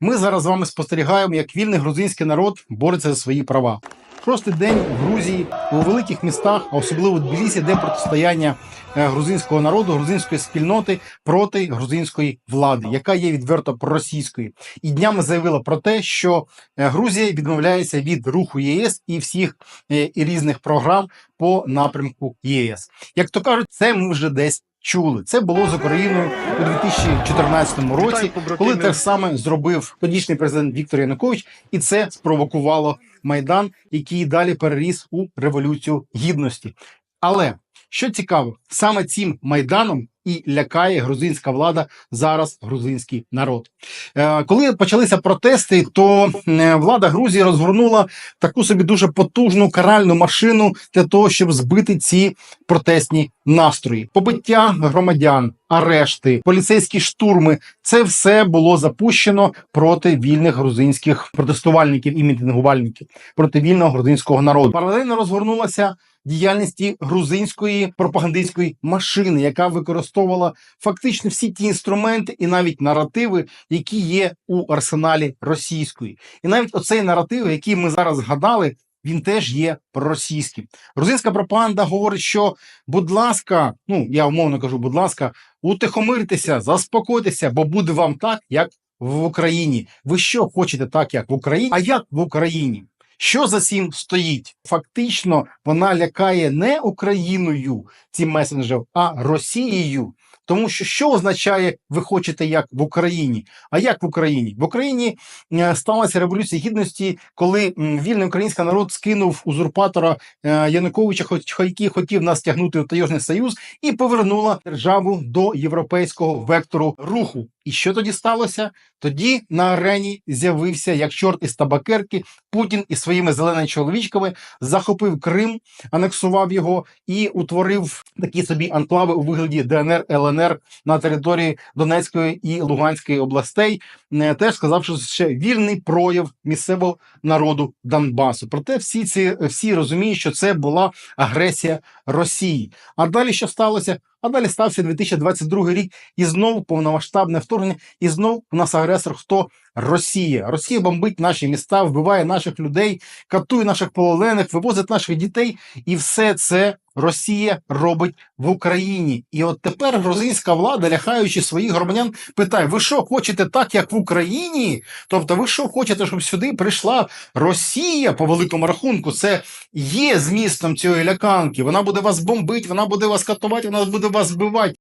Ми зараз з вами спостерігаємо, як вільний грузинський народ бореться за свої права. Шостий день в Грузії у великих містах, а особливо в Тбілісі, де протистояння е, грузинського народу, грузинської спільноти проти грузинської влади, яка є відверто проросійською, і днями заявила про те, що е, Грузія відмовляється від руху ЄС і всіх е, різних програм по напрямку ЄС. Як то кажуть, це ми вже десь чули. Це було з Україною у 2014 році, коли те саме зробив тодішній президент Віктор Янукович, і це спровокувало майдан, який далі переріс у революцію гідності. Але що цікаво, саме цим майданом і лякає грузинська влада зараз грузинський народ. Е, коли почалися протести, то е, влада Грузії розгорнула таку собі дуже потужну каральну машину для того, щоб збити ці протестні настрої. Побиття громадян, арешти, поліцейські штурми це все було запущено проти вільних грузинських протестувальників і мітингувальників, проти вільного грузинського народу. Паралельно розгорнулася діяльність і грузинської пропагандистської машини, яка використовувала фактично всі ті інструменти і навіть наративи, які є у арсеналі російської. І навіть оцей наратив, який ми зараз згадали, він теж є проросійським. Грузинська пропаганда говорить, що будь ласка, ну я умовно кажу, будь ласка, утихомиртеся, заспокойтеся, бо буде вам так, як в Україні. Ви що хочете так, як в Україні? А як в Україні? Що за цим стоїть? Фактично, вона лякає не Україною цим месенджером, а Росією. Тому що що означає ви хочете як в Україні? А як в Україні? В Україні е, сталася революція гідності, коли вільний український народ скинув узурпатора е, Януковича, хоч який хотів нас тягнути в Таєжний Союз, і повернула державу до європейського вектору руху. І що тоді сталося? Тоді на арені з'явився як чорт із табакерки Путін із своїми зеленими чоловічками захопив Крим, анексував його і утворив такі собі анклави у вигляді ДНР ЛНР на території Донецької і Луганської областей. Теж сказав, що це ще вільний прояв місцевого народу Донбасу. Проте всі ці всі розуміють, що це була агресія Росії. А далі що сталося? А далі стався 2022 рік, і знову повномасштабне вторгнення, і знову у нас агресор хто? Росія. Росія бомбить наші міста, вбиває наших людей, катує наших полонених, вивозить наших дітей, і все це Росія робить в Україні. І от тепер грузинська влада, ляхаючи своїх громадян, питає: ви що хочете так, як в Україні? Тобто, ви що хочете, щоб сюди прийшла Росія по великому рахунку? Це є змістом цієї ляканки. Вона буде вас бомбити, вона буде вас катувати, вона буде вас вбивати.